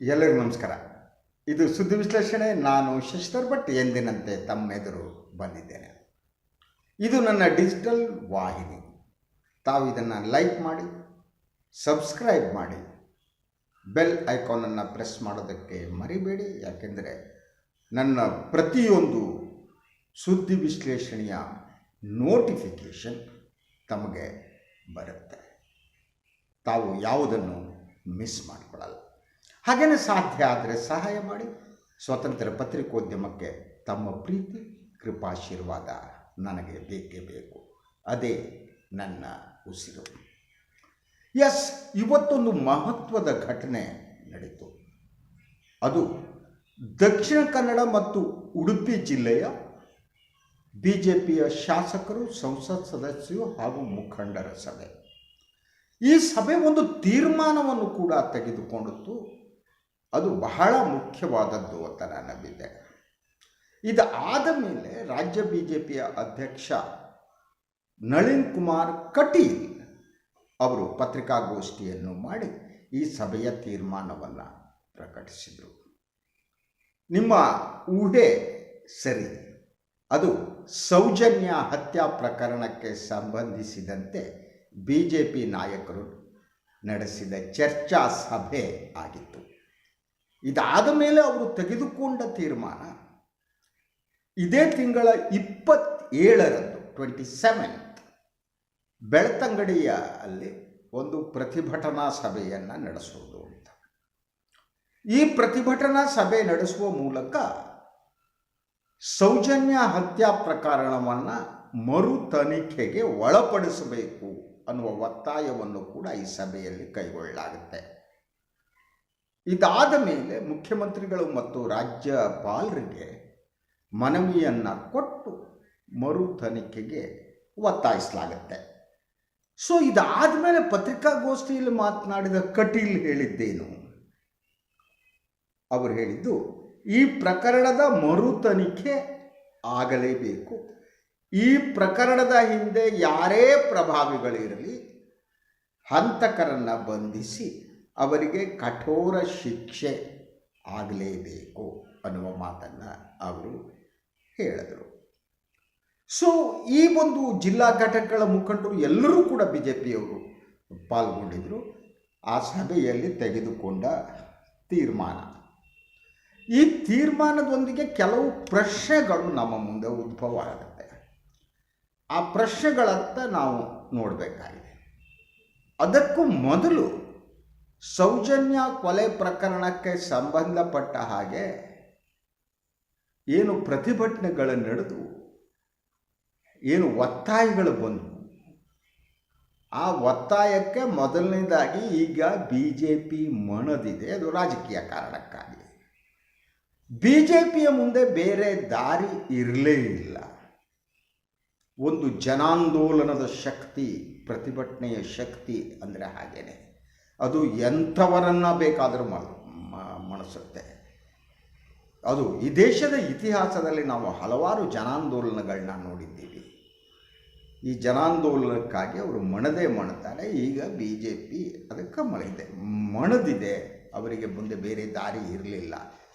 ಎಲ್ಲರಿಗೂ ನಮಸ್ಕಾರ. ಇದು ಸುದ್ದಿ ವಿಶ್ಲೇಷಣೆ. ನಾನು ಶಶಿಧರ್ ಭಟ್. ಎಂದಿನಂತೆ ತಮ್ಮೆದುರು ಬಂದಿದ್ದೇನೆ. ಇದು ನನ್ನ ಡಿಜಿಟಲ್ ವಾಹಿನಿ. ತಾವು ಇದನ್ನು ಲೈಕ್ ಮಾಡಿ, ಸಬ್ಸ್ಕ್ರೈಬ್ ಮಾಡಿ. ಬೆಲ್ ಐಕಾನನ್ನು ಪ್ರೆಸ್ ಮಾಡೋದಕ್ಕೆ ಮರಿಬೇಡಿ. ಯಾಕೆಂದರೆ ನನ್ನ ಪ್ರತಿಯೊಂದು ಸುದ್ದಿ ವಿಶ್ಲೇಷಣೆಯ ನೋಟಿಫಿಕೇಷನ್ ತಮಗೆ ಬರುತ್ತೆ. ತಾವು ಯಾವುದನ್ನು ಮಿಸ್ ಮಾಡಿಕೊಳ್ಳಲ್ಲ ಹಾಗೆಯೇ ಸಾಧ್ಯ ಆದರೆ ಸಹಾಯ ಮಾಡಿ. ಸ್ವತಂತ್ರ ಪತ್ರಿಕೋದ್ಯಮಕ್ಕೆ ತಮ್ಮ ಪ್ರೀತಿ, ಕೃಪಾಶೀರ್ವಾದ ನನಗೆ ಬೇಕೇ ಬೇಕು. ಅದೇ ನನ್ನ ಉಸಿರು. ಎಸ್, ಇವತ್ತೊಂದು ಮಹತ್ವದ ಘಟನೆ ನಡೀತು. ಅದು ದಕ್ಷಿಣ ಕನ್ನಡ ಮತ್ತು ಉಡುಪಿ ಜಿಲ್ಲೆಯ ಬಿ ಜೆ ಪಿಯ ಶಾಸಕರು, ಸಂಸತ್ ಸದಸ್ಯರು ಹಾಗೂ ಮುಖಂಡರ ಸಭೆ. ಈ ಸಭೆ ಒಂದು ತೀರ್ಮಾನವನ್ನು ಕೂಡ ತೆಗೆದುಕೊಂಡಿತ್ತು ಅದು ಬಹಳ ಮುಖ್ಯವಾದದ್ದು ಅಂತ ನಾನು ನಂಬಿದ್ದೆ. ಆದ ಮೇಲೆ ರಾಜ್ಯ ಬಿ ಜೆ ಪಿಯ ಅಧ್ಯಕ್ಷ ನಳಿನ್ ಕುಮಾರ್ ಕಟೀಲ್ ಅವರು ಪತ್ರಿಕಾಗೋಷ್ಠಿಯನ್ನು ಮಾಡಿ ಈ ಸಭೆಯ ತೀರ್ಮಾನವನ್ನು ಪ್ರಕಟಿಸಿದರು. ನಿಮ್ಮ ಊಹೆ ಸರಿ. ಅದು ಸೌಜನ್ಯ ಹತ್ಯಾ ಪ್ರಕರಣಕ್ಕೆ ಸಂಬಂಧಿಸಿದಂತೆ ಬಿ ಜೆ ಪಿ ನಾಯಕರು ನಡೆಸಿದ ಚರ್ಚಾ ಸಭೆ ಆಗಿತ್ತು. ಇದಾದ ಮೇಲೆ ಅವರು ತೆಗೆದುಕೊಂಡ ತೀರ್ಮಾನ ಇದೇ ತಿಂಗಳ ಇಪ್ಪತ್ತೇಳರಂದು ಟ್ವೆಂಟಿ ಸೆವೆಂತ್ ಬೆಳ್ತಂಗಡಿಯ ಅಲ್ಲಿ ಒಂದು ಪ್ರತಿಭಟನಾ ಸಭೆಯನ್ನು ನಡೆಸುವುದು ಅಂತ. ಈ ಪ್ರತಿಭಟನಾ ಸಭೆ ನಡೆಸುವ ಮೂಲಕ ಸೌಜನ್ಯ ಹತ್ಯಾ ಪ್ರಕರಣವನ್ನು ಮರು ತನಿಖೆಗೆ ಒಳಪಡಿಸಬೇಕು ಅನ್ನುವ ಒತ್ತಾಯವನ್ನು ಕೂಡ ಈ ಸಭೆಯಲ್ಲಿ ಕೈಗೊಳ್ಳಲಾಗುತ್ತೆ. ಇದಾದ ಮೇಲೆ ಮುಖ್ಯಮಂತ್ರಿಗಳು ಮತ್ತು ರಾಜ್ಯಪಾಲರಿಗೆ ಮನವಿಯನ್ನು ಕೊಟ್ಟು ಮರು ತನಿಖೆಗೆ ಒತ್ತಾಯಿಸಲಾಗುತ್ತೆ. ಸೊ ಇದಾದ ಮೇಲೆ ಪತ್ರಿಕಾಗೋಷ್ಠಿಯಲ್ಲಿ ಮಾತನಾಡಿದ ಕಟೀಲ್ ಹೇಳಿದ್ದೇನು? ಅವರು ಹೇಳಿದ್ದು, ಈ ಪ್ರಕರಣದ ಮರು ತನಿಖೆ ಆಗಲೇಬೇಕು. ಈ ಪ್ರಕರಣದ ಹಿಂದೆ ಯಾರೇ ಪ್ರಭಾವಿಗಳಿರಲಿ, ಹಂತಕರನ್ನು ಬಂಧಿಸಿ ಅವರಿಗೆ ಕಠೋರ ಶಿಕ್ಷೆ ಆಗಲೇಬೇಕು ಅನ್ನುವ ಮಾತನ್ನು ಅವರು ಹೇಳಿದರು. ಸೊ ಈ ಒಂದು ಜಿಲ್ಲಾ ಘಟಕಗಳ ಮುಖಂಡರು ಎಲ್ಲರೂ ಕೂಡ ಬಿ ಜೆ ಪಿಯವರು ಪಾಲ್ಗೊಂಡಿದ್ದರು ಆ ಸಭೆಯಲ್ಲಿ ತೆಗೆದುಕೊಂಡ ತೀರ್ಮಾನ. ಈ ತೀರ್ಮಾನದೊಂದಿಗೆ ಕೆಲವು ಪ್ರಶ್ನೆಗಳು ನಮ್ಮ ಮುಂದೆ ಉದ್ಭವ ಆಗುತ್ತೆ. ಆ ಪ್ರಶ್ನೆಗಳತ್ತ ನಾವು ನೋಡಬೇಕಾಗಿದೆ. ಅದಕ್ಕೂ ಮೊದಲು ಸೌಜನ್ಯ ಕೊಲೆ ಪ್ರಕರಣಕ್ಕೆ ಸಂಬಂಧಪಟ್ಟ ಹಾಗೆ ಏನು ಪ್ರತಿಭಟನೆಗಳು ನಡೆದು, ಏನು ಒತ್ತಾಯಗಳು ಬಂದವು ಆ ಒತ್ತಾಯಕ್ಕೆ ಮೊದಲನೇದಾಗಿ ಈಗ ಬಿ ಜೆ ಪಿ ಮಣದಿದೆ. ಅದು ರಾಜಕೀಯ ಕಾರಣಕ್ಕಾಗಿ. ಬಿ ಜೆ ಪಿಯ ಮುಂದೆ ಬೇರೆ ದಾರಿ ಇರಲೇ ಇಲ್ಲ. ಒಂದು ಜನಾಂದೋಲನದ ಶಕ್ತಿ, ಪ್ರತಿಭಟನೆಯ ಶಕ್ತಿ ಅಂದರೆ ಹಾಗೇನೆ. ಅದು ಎಂಥವರನ್ನು ಬೇಕಾದರೂ ಮಣಿಸುತ್ತೆ. ಅದು ಈ ದೇಶದ ಇತಿಹಾಸದಲ್ಲಿ ನಾವು ಹಲವಾರು ಜನಾಂದೋಲನಗಳನ್ನ ನೋಡಿದ್ದೀವಿ. ಈ ಜನಾಂದೋಲನಕ್ಕಾಗಿ ಅವರು ಮಣದೇ ಮಣ್ತಾರೆ ಈಗ ಬಿ ಜೆ ಪಿ ಅದಕ್ಕೆ ಮಣಿದೆ ಮಣದಿದೆ. ಅವರಿಗೆ ಮುಂದೆ ಬೇರೆ ದಾರಿ ಇರಲಿಲ್ಲ.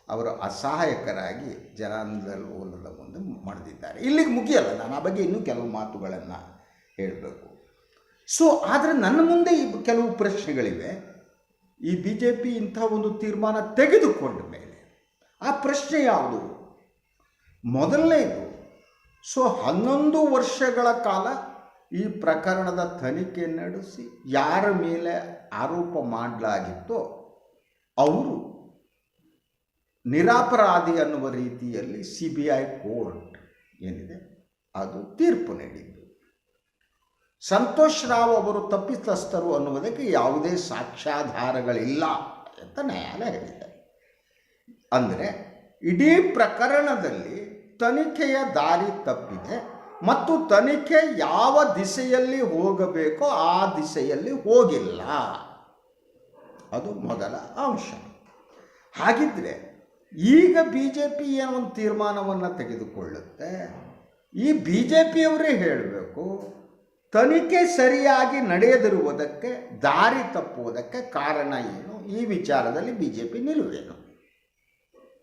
ಅವರು ಅಸಹಾಯಕರಾಗಿ ಜನಾಂದೋಲನದ ಮುಂದೆ ಮಣದಿದ್ದಾರೆ. ಇಲ್ಲಿಗೆ ಮುಗಿಯಲ್ಲ. ನಾನು ಆ ಬಗ್ಗೆ ಇನ್ನೂ ಕೆಲವು ಮಾತುಗಳನ್ನು ಹೇಳಬೇಕು. ಸೊ ಆದರೆ ನನ್ನ ಮುಂದೆ ಕೆಲವು ಪ್ರಶ್ನೆಗಳಿವೆ. ಈ ಬಿ ಜೆ ಪಿ ಇಂಥ ಒಂದು ತೀರ್ಮಾನ ತೆಗೆದುಕೊಂಡ ಮೇಲೆ ಆ ಪ್ರಶ್ನೆ ಯಾವುದು? ಮೊದಲನೇದು, ಸೊ ಹನ್ನೊಂದು ವರ್ಷಗಳ ಕಾಲ ಈ ಪ್ರಕರಣದ ತನಿಖೆ ನಡೆಸಿ ಯಾರ ಮೇಲೆ ಆರೋಪ ಮಾಡಲಾಗಿತ್ತೋ ಅವರು ನಿರಾಪರಾಧಿ ಅನ್ನುವ ರೀತಿಯಲ್ಲಿ ಸಿ ಬಿ ಐ ಕೋರ್ಟ್ ಏನಿದೆ, ಅದು ತೀರ್ಪು ನೀಡಿದ್ದು. ಸಂತೋಷ್ ರಾವ್ ಅವರು ತಪ್ಪಿತಸ್ಥರು ಅನ್ನುವುದಕ್ಕೆ ಯಾವುದೇ ಸಾಕ್ಷ್ಯಾಧಾರಗಳಿಲ್ಲ ಅಂತ ನ್ಯಾಯಾಲಯ ಹೇಳಿದೆ. ಅಂದರೆ ಇಡೀ ಪ್ರಕರಣದಲ್ಲಿ ತನಿಖೆಯ ದಾರಿ ತಪ್ಪಿದೆ ಮತ್ತು ತನಿಖೆ ಯಾವ ದಿಸೆಯಲ್ಲಿ ಹೋಗಬೇಕೋ ಆ ದಿಸೆಯಲ್ಲಿ ಹೋಗಿಲ್ಲ. ಅದು ಮೊದಲ ಅಂಶ. ಹಾಗಿದ್ರೆ ಈಗ ಬಿ ಜೆ ಪಿ ಏನೋ ಒಂದು ತೀರ್ಮಾನವನ್ನು ತೆಗೆದುಕೊಳ್ಳುತ್ತೆ. ಈ ಬಿ ಜೆ ಪಿಯವರೇ ಹೇಳಬೇಕು ತನಿಖೆ ಸರಿಯಾಗಿ ನಡೆಯದಿರುವುದಕ್ಕೆ ದಾರಿ ತಪ್ಪುವುದಕ್ಕೆ ಕಾರಣ ಏನು? ಈ ವಿಚಾರದಲ್ಲಿ ಬಿ ಜೆ ಪಿ ನಿಲುವೇನು?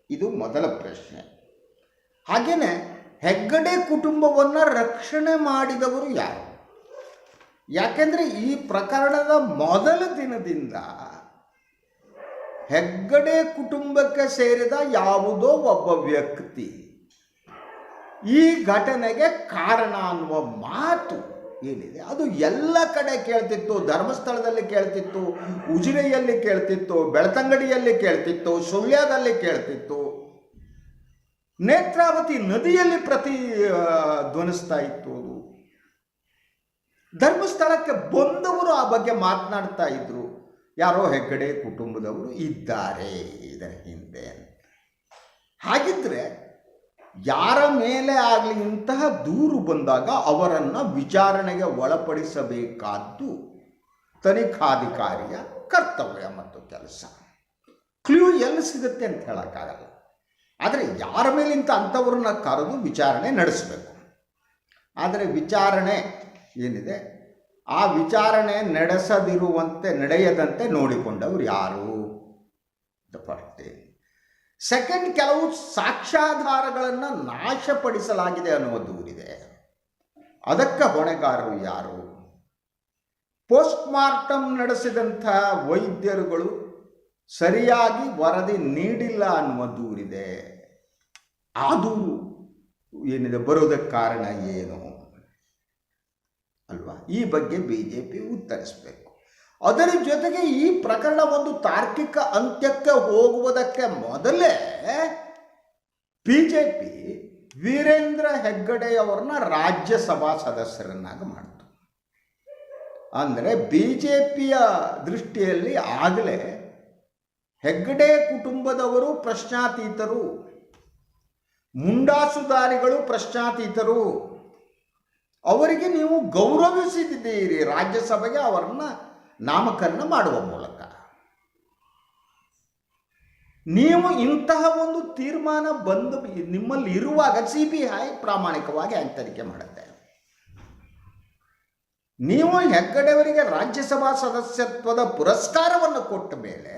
ಇದು ಮೊದಲ ಪ್ರಶ್ನೆ. ಹಾಗೆಯೇ ಹೆಗ್ಗಡೆ ಕುಟುಂಬವನ್ನು ರಕ್ಷಣೆ ಮಾಡಿದವರು ಯಾರು? ಯಾಕೆಂದರೆ ಈ ಪ್ರಕರಣದ ಮೊದಲ ದಿನದಿಂದ ಹೆಗ್ಗಡೆ ಕುಟುಂಬಕ್ಕೆ ಸೇರಿದ ಯಾವುದೋ ಒಬ್ಬ ವ್ಯಕ್ತಿ ಈ ಘಟನೆಗೆ ಕಾರಣ ಅನ್ನುವ ಮಾತು ಏನಿದೆ? ಅದು ಎಲ್ಲ ಕಡೆ ಕೇಳ್ತಿತ್ತು, ಧರ್ಮಸ್ಥಳದಲ್ಲಿ ಕೇಳ್ತಿತ್ತು, ಉಜಿರೆಯಲ್ಲಿ ಕೇಳ್ತಿತ್ತು, ಬೆಳ್ತಂಗಡಿಯಲ್ಲಿ ಕೇಳ್ತಿತ್ತು, ಸುಳ್ಯದಲ್ಲಿ ಕೇಳ್ತಿತ್ತು. ನೇತ್ರಾವತಿ ನದಿಯಲ್ಲಿ ಪ್ರತಿ ಧ್ವನಿಸ್ತಾ ಇತ್ತು ಅದು. ಧರ್ಮಸ್ಥಳಕ್ಕೆ ಬಂದವರು ಆ ಬಗ್ಗೆ ಮಾತನಾಡ್ತಾ ಇದ್ರು. ಯಾರೋ ಹೆಗ್ಗಡೆ ಕುಟುಂಬದವರು ಇದ್ದಾರೆ ಇದರ ಹಿಂದೆ ಹಾಗಿದ್ರೆ ಯಾರ ಮೇಲೆ ಆಗಲಿ ಇಂತಹ ದೂರು ಬಂದಾಗ ಅವರನ್ನು ವಿಚಾರಣೆಗೆ ಒಳಪಡಿಸಬೇಕಾದ್ದು ತನಿಖಾಧಿಕಾರಿಯ ಕರ್ತವ್ಯ ಮತ್ತು ಕೆಲಸ. ಕ್ಲೂ ಎಲ್ಲಿ ಸಿಗುತ್ತೆ ಅಂತ ಹೇಳೋಕ್ಕಾಗಲ್ಲ. ಆದರೆ ಯಾರ ಮೇಲಿಂತ ಅಂಥವ್ರನ್ನ ಕರೆದು ವಿಚಾರಣೆ ನಡೆಸಬೇಕು? ಆದರೆ ವಿಚಾರಣೆ ಏನಿದೆ? ಆ ವಿಚಾರಣೆ ನಡೆಸದಿರುವಂತೆ ನಡೆಯದಂತೆ ನೋಡಿಕೊಂಡವರು ಯಾರು? ದ ಸೆಕೆಂಡ್ ಕೆಲವು ಸಾಕ್ಷ್ಯಾಧಾರಗಳನ್ನು ನಾಶಪಡಿಸಲಾಗಿದೆ ಅನ್ನುವ ದೂರಿದೆ ಅದಕ್ಕೆ ಹೊಣೆಗಾರರು ಯಾರು? ಪೋಸ್ಟ್ ಮಾರ್ಟಮ್ ನಡೆಸಿದಂಥ ವೈದ್ಯರುಗಳು ಸರಿಯಾಗಿ ವರದಿ ನೀಡಿಲ್ಲ ಅನ್ನುವ ದೂರಿದೆ ಆ ದೂರು ಏನಿದೆ? ಬರೋದಕ್ಕೆ ಕಾರಣ ಏನು? ಅಲ್ವಾ? ಈ ಬಗ್ಗೆ ಬಿ ಜೆ ಪಿ ಉತ್ತರಿಸಬೇಕು. ಅದರ ಜೊತೆಗೆ ಈ ಪ್ರಕರಣ ಒಂದು ತಾರ್ಕಿಕ ಅಂತ್ಯಕ್ಕೆ ಹೋಗುವುದಕ್ಕೆ ಮೊದಲೇ ಬಿ ಜೆ ಪಿ ವೀರೇಂದ್ರ ಹೆಗ್ಗಡೆಯವರನ್ನ ರಾಜ್ಯಸಭಾ ಸದಸ್ಯರನ್ನಾಗಿ ಮಾಡಿತು. ಅಂದರೆ ಬಿ ಜೆ ಪಿಯ ದೃಷ್ಟಿಯಲ್ಲಿ ಆಗಲೇ ಹೆಗ್ಗಡೆ ಕುಟುಂಬದವರು ಪ್ರಶ್ನಾತೀತರು, ಮುಂಡಾಸುದಾರಿಗಳು ಪ್ರಶ್ನಾತೀತರು. ಅವರಿಗೆ ನೀವು ಗೌರವಿಸಿದ್ದೀರಿ ರಾಜ್ಯಸಭೆಗೆ ಅವರನ್ನ ನಾಮಕರಣ ಮಾಡುವ ಮೂಲಕ. ನೀವು ಇಂತಹ ಒಂದು ತೀರ್ಮಾನ ಬಂದು ನಿಮ್ಮಲ್ಲಿ ಇರುವಾಗ ಸಿ ಬಿ ಐ ಪ್ರಾಮಾಣಿಕವಾಗಿ ಆಂತರಿಕೆ ಮಾಡುತ್ತೆ. ನೀವು ಹೆಗ್ಗಡೆಯವರಿಗೆ ರಾಜ್ಯಸಭಾ ಸದಸ್ಯತ್ವದ ಪುರಸ್ಕಾರವನ್ನು ಕೊಟ್ಟ ಮೇಲೆ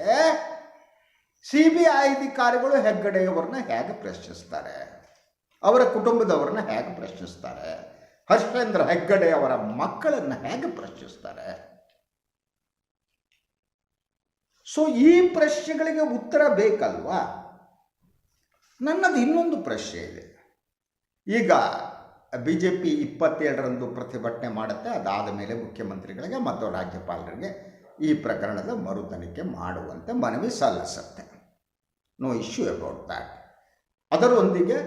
ಸಿ ಬಿ ಐ ಅಧಿಕಾರಿಗಳು ಹೆಗ್ಗಡೆಯವರನ್ನ ಹೇಗೆ ಪ್ರಶ್ನಿಸ್ತಾರೆ? ಅವರ ಕುಟುಂಬದವರನ್ನ ಹೇಗೆ ಪ್ರಶ್ನಿಸ್ತಾರೆ? ಹರ್ಷೇಂದ್ರ ಹೆಗ್ಗಡೆಯವರ ಮಕ್ಕಳನ್ನು ಹೇಗೆ ಪ್ರಶ್ನಿಸ್ತಾರೆ? ಸೊ ಈ ಪ್ರಶ್ನೆಗಳಿಗೆ ಉತ್ತರ ಬೇಕಲ್ವಾ? ನನ್ನದು ಇನ್ನೊಂದು ಪ್ರಶ್ನೆ ಇದೆ. ಈಗ ಬಿ ಜೆ ಪಿ ಇಪ್ಪತ್ತೇಳರಂದು ಪ್ರತಿಭಟನೆ ಮಾಡುತ್ತೆ. ಅದಾದ ಮೇಲೆ ಮುಖ್ಯಮಂತ್ರಿಗಳಿಗೆ ಮತ್ತು ರಾಜ್ಯಪಾಲರಿಗೆ ಈ ಪ್ರಕರಣದ ಮರು ತನಿಖೆ ಮಾಡುವಂತೆ ಮನವಿ ಸಲ್ಲಿಸುತ್ತೆ. ನೋ ಇಶ್ಯೂ ಅಬೌಟ್ ದ್ಯಾಟ್ ಅದರೊಂದಿಗೆ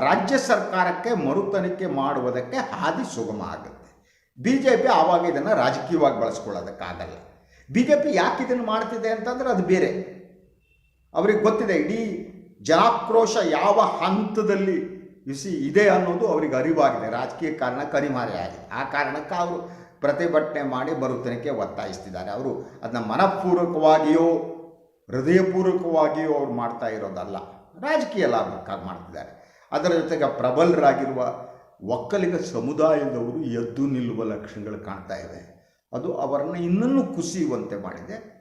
ರಾಜ್ಯ ಸರ್ಕಾರಕ್ಕೆ ಮರು ತನಿಖೆ ಮಾಡುವುದಕ್ಕೆ ಹಾದಿ ಸುಗಮ ಆಗುತ್ತೆ. ಬಿ ಜೆ ಪಿ ಆವಾಗ ಇದನ್ನು ರಾಜಕೀಯವಾಗಿ ಬಳಸ್ಕೊಳ್ಳೋದಕ್ಕಾಗಲ್ಲ. ಬಿ ಜೆ ಪಿ ಯಾಕೆ ಇದನ್ನು ಮಾಡ್ತಿದೆ ಅಂತಂದರೆ ಅದು ಬೇರೆ. ಅವ್ರಿಗೆ ಗೊತ್ತಿದೆ, ಇಡೀ ಜನಾಕ್ರೋಶ ಯಾವ ಹಂತದಲ್ಲಿ ಬಿಸಿ ಇದೆ ಅನ್ನೋದು ಅವ್ರಿಗೆ ಅರಿವಾಗಿದೆ. ರಾಜಕೀಯ ಕಾರಣ ಆಗಿದೆ. ಆ ಕಾರಣಕ್ಕೆ ಅವರು ಪ್ರತಿಭಟನೆ ಮಾಡಿ ಬರುತ್ತನಕ್ಕೆ ಒತ್ತಾಯಿಸ್ತಿದ್ದಾರೆ. ಅವರು ಅದನ್ನ ಮನಪೂರ್ವಕವಾಗಿಯೋ, ಹೃದಯಪೂರ್ವಕವಾಗಿಯೋ ಅವ್ರು ಮಾಡ್ತಾ ಇರೋದಲ್ಲ. ರಾಜಕೀಯ ಲಾಭಕ್ಕಾಗಿ ಮಾಡ್ತಿದ್ದಾರೆ. ಅದರ ಜೊತೆಗೆ ಪ್ರಬಲರಾಗಿರುವ ಒಕ್ಕಲಿಗ ಸಮುದಾಯದವರು ಎದ್ದು ನಿಲ್ಲುವ ಲಕ್ಷಣಗಳು ಕಾಣ್ತಾ ಇವೆ. ಅದು ಅವರನ್ನು ಇನ್ನೂ ಕುಸಿಯುವಂತೆ ಮಾಡಿದೆ.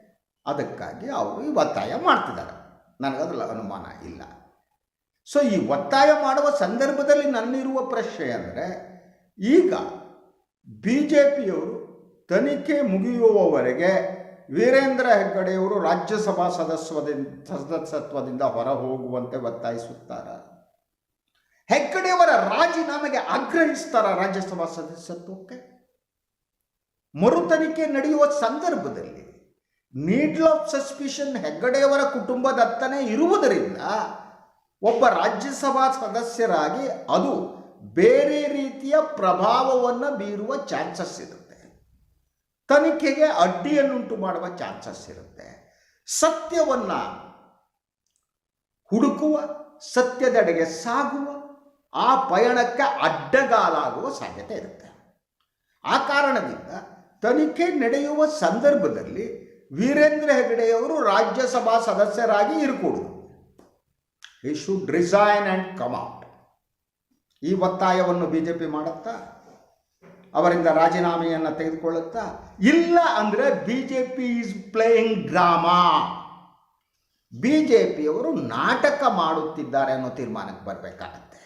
ಅದಕ್ಕಾಗಿ ಅವರು ಈ ಒತ್ತಾಯ ಮಾಡ್ತಿದ್ದಾರೆ. ನನಗದ್ರಲ್ಲಿ ಅನುಮಾನ ಇಲ್ಲ. ಸೊ ಈ ಒತ್ತಾಯ ಮಾಡುವ ಸಂದರ್ಭದಲ್ಲಿ ನನ್ನಿರುವ ಪ್ರಶ್ನೆ ಅಂದರೆ, ಈಗ ಬಿ ಜೆ ಪಿಯವರು ತನಿಖೆ ಮುಗಿಯುವವರೆಗೆ ವೀರೇಂದ್ರ ಹೆಗ್ಗಡೆಯವರು ರಾಜ್ಯಸಭಾ ಸದಸ್ಯದಿಂದ ಸದಸ್ಯತ್ವದಿಂದ ಹೊರ ಹೋಗುವಂತೆ ಒತ್ತಾಯಿಸುತ್ತಾರ. ಹೆಗ್ಗಡೆಯವರ ರಾಜೀನಾಮೆಗೆ ಆಗ್ರಹಿಸ್ತಾರ ರಾಜ್ಯಸಭಾ ಸದಸ್ಯತ್ವಕ್ಕೆ? ಮರು ತನಿಖೆ ನಡೆಯುವ ಸಂದರ್ಭದಲ್ಲಿ ನೀಡ್ಲ್ ಆಫ್ ಸಸ್ಪಿಷನ್ ಹೆಗ್ಗಡೆಯವರ ಕುಟುಂಬದತ್ತನೇ ಇರುವುದರಿಂದ ಒಬ್ಬ ರಾಜ್ಯಸಭಾ ಸದಸ್ಯರಾಗಿ ಅದು ಬೇರೆ ರೀತಿಯ ಪ್ರಭಾವವನ್ನು ಬೀರುವ ಚಾನ್ಸಸ್ ಇರುತ್ತೆ. ತನಿಖೆಗೆ ಅಡ್ಡಿಯನ್ನುಂಟು ಮಾಡುವ ಚಾನ್ಸಸ್ ಇರುತ್ತೆ. ಸತ್ಯವನ್ನ ಹುಡುಕುವ ಸತ್ಯದೆಡೆಗೆ ಸಾಗುವ, ಆ ಪಯಣಕ್ಕೆ ಅಡ್ಡಗಾಲಾಗುವ ಸಾಧ್ಯತೆ ಇರುತ್ತೆ. ಆ ಕಾರಣದಿಂದ ತನಿಖೆ ನಡೆಯುವ ಸಂದರ್ಭದಲ್ಲಿ ವೀರೇಂದ್ರ ಹೆಗಡೆಯವರು ರಾಜ್ಯಸಭಾ ಸದಸ್ಯರಾಗಿ ಇರಕೂಡುದು. He should resign and come out ಈ ಒತ್ತಾಯವನ್ನು ಬಿ ಜೆ ಪಿ ಮಾಡುತ್ತಾ? ಅವರಿಂದ ರಾಜೀನಾಮೆಯನ್ನು ತೆಗೆದುಕೊಳ್ಳುತ್ತಾ? ಇಲ್ಲ ಅಂದರೆ B J P is playing drama B J ಪಿಯವರು ನಾಟಕ ಮಾಡುತ್ತಿದ್ದಾರೆ ಅನ್ನೋ ತೀರ್ಮಾನಕ್ಕೆ ಬರಬೇಕಾಗತ್ತೆ.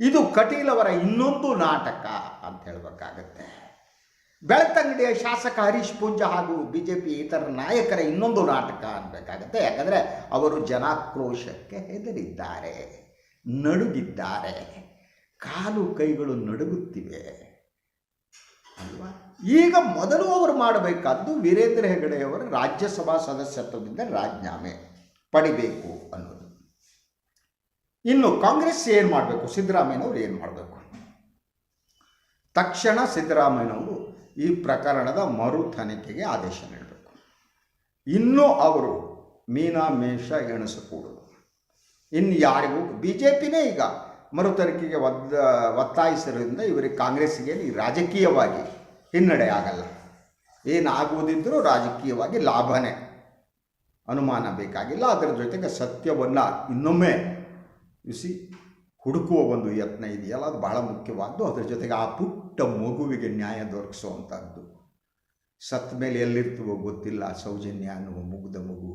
ಇದು ಕಟೀಲ್ ಅವರ ಇನ್ನೊಂದು ನಾಟಕ ಅಂತ ಹೇಳಬೇಕಾಗತ್ತೆ. ಬೆಳ್ತಂಗಡಿಯ ಶಾಸಕ ಹರೀಶ್ ಪೂಂಜ ಹಾಗೂ ಬಿ ಜೆ ಪಿ ಇತರ ನಾಯಕರ ಇನ್ನೊಂದು ನಾಟಕ ಅನ್ಬೇಕಾಗತ್ತೆ. ಯಾಕಂದರೆ ಅವರು ಜನಾಕ್ರೋಶಕ್ಕೆ ಹೆದರಿದ್ದಾರೆ, ನಡುಗಿದ್ದಾರೆ. ಕಾಲು ಕೈಗಳು ನಡುಗುತ್ತಿವೆ. ಅಲ್ವಾ? ಈಗ ಮೊದಲು ಅವರು ಮಾಡಬೇಕಾದ್ದು ವೀರೇಂದ್ರ ಹೆಗಡೆಯವರ ರಾಜ್ಯಸಭಾ ಸದಸ್ಯತ್ವದಿಂದ ರಾಜೀನಾಮೆ ಪಡಿಬೇಕು ಅನ್ನೋದು. ಇನ್ನು ಕಾಂಗ್ರೆಸ್ ಏನು ಮಾಡಬೇಕು? ಸಿದ್ದರಾಮಯ್ಯನವರು ಏನು ಮಾಡಬೇಕು? ತಕ್ಷಣ ಸಿದ್ದರಾಮಯ್ಯನವರು ಈ ಪ್ರಕರಣದ ಮರು ತನಿಖೆಗೆ ಆದೇಶ ನೀಡಬೇಕು. ಇನ್ನೂ ಅವರು ಮೀನಾಮೇಷ ಎಣಿಸಕೂಡದು ಇನ್ನು ಯಾರಿಗೂ ಬಿ ಜೆ ಪಿನೇ ಈಗ ಮರು ತನಿಖೆಗೆ ಒದ್ದ, ಒತ್ತಾಯಿಸಿರೋದ್ರಿಂದ ಇವರಿಗೆ ಕಾಂಗ್ರೆಸ್ಗೆ ರಾಜಕೀಯವಾಗಿ ಹಿನ್ನಡೆ ಆಗಲ್ಲ ಏನಾಗುವುದಿದ್ದರೂ ರಾಜಕೀಯವಾಗಿ ಲಾಭನೇ. ಅನುಮಾನ ಬೇಕಾಗಿಲ್ಲ. ಅದರ ಜೊತೆಗೆ ಸತ್ಯವನ್ನು ಇನ್ನೊಮ್ಮೆ ಇಸಿ ಹುಡುಕುವ ಒಂದು ಯತ್ನ ಇದೆಯಲ್ಲ, ಅದು ಬಹಳ ಮುಖ್ಯವಾದ್ದು. ಅದರ ಜೊತೆಗೆ ಆ ಪುಟ್ಟ ಮಗುವಿಗೆ ನ್ಯಾಯ ದೊರಕಿಸುವಂಥದ್ದು ಸತ್ತ ಮೇಲೆ ಎಲ್ಲಿರ್ತೀವೋ ಗೊತ್ತಿಲ್ಲ, ಸೌಜನ್ಯ ಅನ್ನುವ ಮುಗಿದ ಮಗು.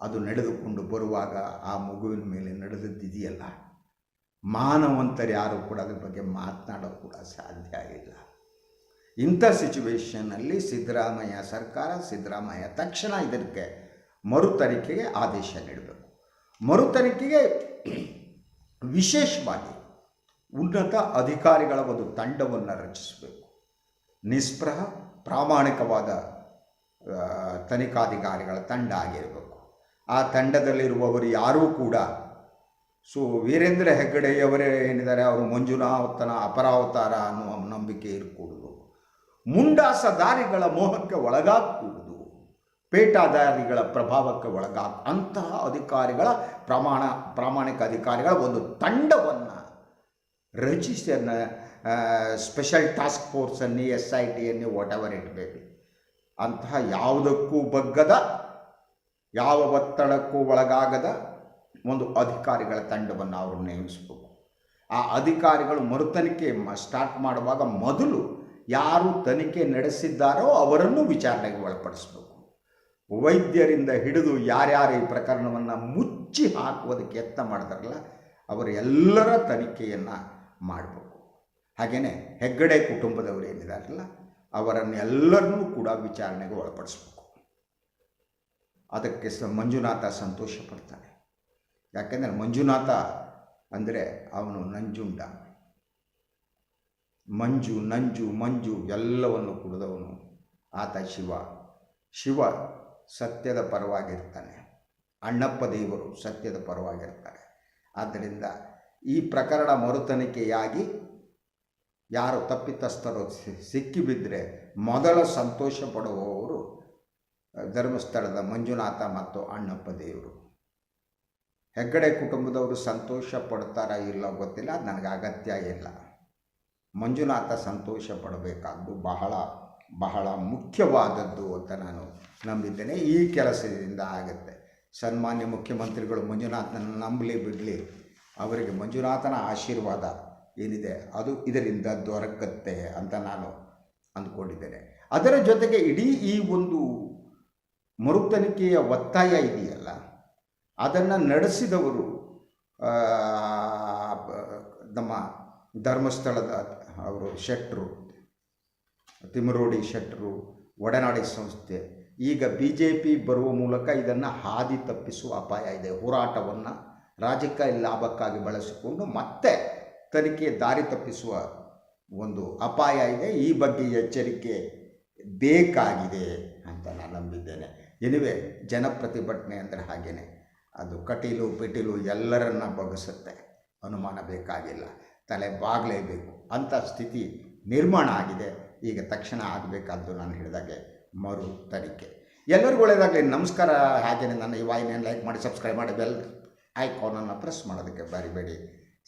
ಅದು ನಡೆದುಕೊಂಡು ಬರುವಾಗ ಆ ಮಗುವಿನ ಮೇಲೆ ನಡೆದದ್ದಿದೆಯಲ್ಲ? ಮಾನವಂತರು ಯಾರು ಕೂಡ ಅದ್ರ ಬಗ್ಗೆ ಮಾತನಾಡೋ ಕೂಡ ಸಾಧ್ಯ ಇಲ್ಲ. ಇಂಥ ಸಿಚುವೇಶನ್ನಲ್ಲಿ ಸಿದ್ದರಾಮಯ್ಯ ಸರ್ಕಾರ, ಸಿದ್ದರಾಮಯ್ಯ ತಕ್ಷಣ ಇದಕ್ಕೆ ಮರುತರಿಕೆಗೆ ಆದೇಶ ನೀಡಬೇಕು. ಮರು ತನಿಖೆಗೆ ವಿಶೇಷವಾಗಿ ಉನ್ನತ ಅಧಿಕಾರಿಗಳ ಒಂದು ತಂಡವನ್ನು ರಚಿಸಬೇಕು. ನಿಸ್ಪೃಹ ಪ್ರಾಮಾಣಿಕವಾದ ತನಿಖಾಧಿಕಾರಿಗಳ ತಂಡ ಆಗಿರಬೇಕು. ಆ ತಂಡದಲ್ಲಿರುವವರು ಯಾರೂ ಕೂಡ ಸೊ ವೀರೇಂದ್ರ ಹೆಗ್ಗಡೆಯವರೇ ಏನಿದ್ದಾರೆ, ಅವರು ಮಂಜುನಾಥನ ಅಪರಾವತಾರ ಅನ್ನುವ ನಂಬಿಕೆ ಇರಕೂಡದು. ಮುಂಡಾಸದಾರಿಗಳ ಮೋಹಕ್ಕೆ ಒಳಗಾಗಕೂಡದು. ಪೇಟಾದಾರಿಗಳ ಪ್ರಭಾವಕ್ಕೆ ಒಳಗಾದ ಅಂತಹ ಅಧಿಕಾರಿಗಳ ಪ್ರಮಾಣ, ಪ್ರಾಮಾಣಿಕ ಅಧಿಕಾರಿಗಳ ಒಂದು ತಂಡವನ್ನು ರಚಿಸಿ ಅದನ್ನ ಸ್ಪೆಷಲ್ ಟಾಸ್ಕ್ ಫೋರ್ಸನ್ನು ಎಸ್ ಐ ಟಿಯನ್ನು ವಾಟ್ ಎವರ್ ಇಟ್ ಅಂತಹ ಯಾವುದಕ್ಕೂ ಬಗ್ಗದ, ಯಾವ ಒತ್ತಡಕ್ಕೂ ಒಳಗಾಗದ ಒಂದು ಅಧಿಕಾರಿಗಳ ತಂಡವನ್ನು ಅವರು ನೇಮಿಸಬೇಕು. ಆ ಅಧಿಕಾರಿಗಳು ಮರುತನಿಖೆ ಸ್ಟಾರ್ಟ್ ಮಾಡುವಾಗ ಮೊದಲು ಯಾರು ತನಿಖೆ ನಡೆಸಿದ್ದಾರೋ ಅವರನ್ನು ವಿಚಾರಣೆಗೆ ಒಳಪಡಿಸಬೇಕು. ವೈದ್ಯರಿಂದ ಹಿಡಿದು ಯಾರ್ಯಾರು ಈ ಪ್ರಕರಣವನ್ನು ಮುಚ್ಚಿ ಹಾಕುವುದಕ್ಕೆ ಯತ್ನ ಮಾಡ್ತಾರಲ್ಲ ಅವರೆಲ್ಲರ ತನಿಖೆಯನ್ನು ಮಾಡಬೇಕು. ಹಾಗೆಯೇ ಹೆಗ್ಗಡೆ ಕುಟುಂಬದವರು ಏನಿದಾರಲ್ಲ ಅವರನ್ನೆಲ್ಲರನ್ನೂ ಕೂಡ ವಿಚಾರಣೆಗೆ ಒಳಪಡಿಸ್ಬೇಕು. ಅದಕ್ಕೆ ಸ ಮಂಜುನಾಥ ಸಂತೋಷ ಪಡ್ತಾನೆ. ಯಾಕೆಂದರೆ ಮಂಜುನಾಥ ಅಂದರೆ ಅವನು ನಂಜುಂಡ. ಮಂಜು, ನಂಜು, ಮಂಜು ಎಲ್ಲವನ್ನು ಕುಡಿದವನು ಆತ ಶಿವ. ಶಿವ ಸತ್ಯದ ಪರವಾಗಿರ್ತಾನೆ. ಅಣ್ಣಪ್ಪ ದೇವರು ಸತ್ಯದ ಪರವಾಗಿರ್ತಾರೆ. ಆದ್ದರಿಂದ ಈ ಪ್ರಕರಣ ಮರುತನಿಕೆಯಾಗಿ ಯಾರು ತಪ್ಪಿತಸ್ಥರು ಸಿಕ್ಕಿಬಿದ್ದರೆ ಮೊದಲ ಸಂತೋಷ ಪಡುವವರು ಧರ್ಮಸ್ಥಳದ ಮಂಜುನಾಥ ಮತ್ತು ಅಣ್ಣಪ್ಪ ದೇವರು. ಹೆಗ್ಗಡೆ ಕುಟುಂಬದವರು ಸಂತೋಷ ಪಡ್ತಾರ ಇಲ್ಲ ಗೊತ್ತಿಲ್ಲ ನನಗೆ ಅಗತ್ಯ ಇಲ್ಲ. ಮಂಜುನಾಥ ಸಂತೋಷ ಪಡಬೇಕಾದ್ದು ಬಹಳ ಬಹಳ ಮುಖ್ಯವಾದದ್ದು ಅಂತ ನಾನು ನಂಬಿದ್ದೇನೆ ಈ ಕೆಲಸದಿಂದ ಆಗುತ್ತೆ. ಸನ್ಮಾನ್ಯ ಮುಖ್ಯಮಂತ್ರಿಗಳು ಮಂಜುನಾಥನ ನಂಬಲಿ ಬಿಡಲಿ. ಅವರಿಗೆ ಮಂಜುನಾಥನ ಆಶೀರ್ವಾದ ಏನಿದೆ? ಅದು ಇದರಿಂದ ದೊರಕತ್ತೆ ಅಂತ ನಾನು ಅಂದ್ಕೊಂಡಿದ್ದೇನೆ. ಅದರ ಜೊತೆಗೆ ಇಡೀ ಈ ಒಂದು ಮರುತನಿಕೆಯ ಒತ್ತಾಯ ಇದೆಯಲ್ಲ? ಅದನ್ನು ನಡೆಸಿದವರು ನಮ್ಮ ಧರ್ಮಸ್ಥಳದ ಅವರು ಶೆಟ್ಟರು ತಿಮರೋಡಿ ಶೆಟ್ಟರು ಒಡನಾಡಿ ಸಂಸ್ಥೆ ಈಗ ಬಿ ಜೆ ಪಿ ಬರುವ ಮೂಲಕ ಇದನ್ನು ಹಾದಿ ತಪ್ಪಿಸುವ ಅಪಾಯ ಇದೆ. ಹೋರಾಟವನ್ನು ರಾಜಕೀಯ ಲಾಭಕ್ಕಾಗಿ ಬಳಸಿಕೊಂಡು ಮತ್ತೆ ತನಿಖೆ ದಾರಿ ತಪ್ಪಿಸುವ ಒಂದು ಅಪಾಯ ಇದೆ. ಈ ಬಗ್ಗೆ ಎಚ್ಚರಿಕೆ ಬೇಕಾಗಿದೆ ಅಂತ ನಾನು ನಂಬಿದ್ದೇನೆ. ಎನಿವೆ, ಜನಪ್ರತಿಭಟನೆ ಅಂದರೆ ಹಾಗೇನೆ. ಅದು ಕಟೀಲು ಪಿಟೀಲು ಎಲ್ಲರನ್ನ ಬಗ್ಗಿಸುತ್ತೆ. ಅನುಮಾನ ಬೇಕಾಗಿಲ್ಲ. ತಲೆ ಬಾಗಲೇಬೇಕು ಅಂಥ ಸ್ಥಿತಿ ನಿರ್ಮಾಣ ಆಗಿದೆ. ಈಗ ತಕ್ಷಣ ಆಗಬೇಕಾದ್ದು ನಾನು ಹೇಳಿದಾಗೆ ಮರು ತನಿಖೆ ಎಲ್ಲರಿಗೂ ಒಳ್ಳೆಯದಾಗಲಿ ನಮಸ್ಕಾರ. ಹಾಗೆಯೇ ನನ್ನ ಈ ವಾಹಿನಿಯನ್ನು ಲೈಕ್ ಮಾಡಿ ಸಬ್ಸ್ಕ್ರೈಬ್ ಮಾಡಿ ಬೆಲ್ ಐಕಾನನ್ನು ಪ್ರೆಸ್ ಮಾಡೋದಕ್ಕೆ ಬರಿಬೇಡಿ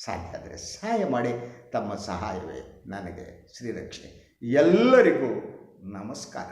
ಸಾಧ್ಯ ಆದರೆ ಸಹಾಯ ಮಾಡಿ. ತಮ್ಮ ಸಹಾಯವೇ ನನಗೆ ಶ್ರೀರಕ್ಷೆ ಎಲ್ಲರಿಗೂ ನಮಸ್ಕಾರ.